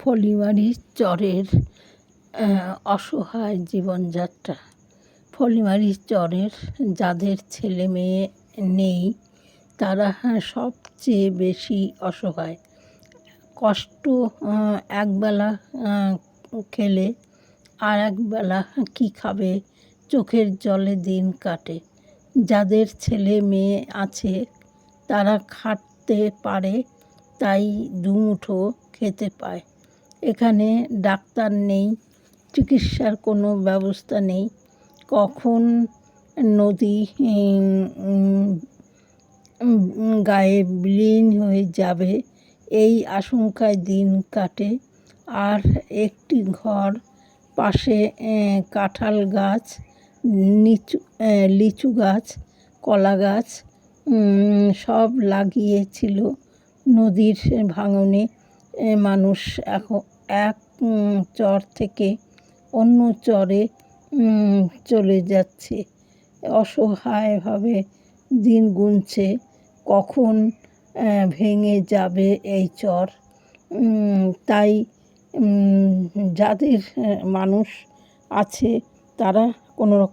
ফলিমারি চরের অসহায় জীবনযাত্রা। ফলিমারি চরের যাদের ছেলে মেয়ে নেই, তারা সবচেয়ে বেশি অসহায়। কষ্ট একবেলা খেলে আর একবেলা কী খাবে? চোখের জলে দিন কাটে। যাদের ছেলে মেয়ে আছে, তারা খাটতে পারে, তাই দুমুঠো খেতে পায়। এখানে ডাক্তার নেই, চিকিৎসার কোনো ব্যবস্থা নেই। কখন নদী গায়ে বিলীন হয়ে যাবে, এই আশঙ্কায় দিন কাটে। আর একটি ঘর পাশে কাঁঠাল গাছ, নিচু লিচু গাছ, কলা গাছ সব লাগিয়েছিল নদীর ভাঙনে। মানুষ এখন এক চর থেকে অন্য চরে চলে যাচ্ছে। অসহায়ভাবে দিন গুনছে। কখন ভেঙে যাবে এই চর? তাই যাদের মানুষ আছে, তারা কোনো রকম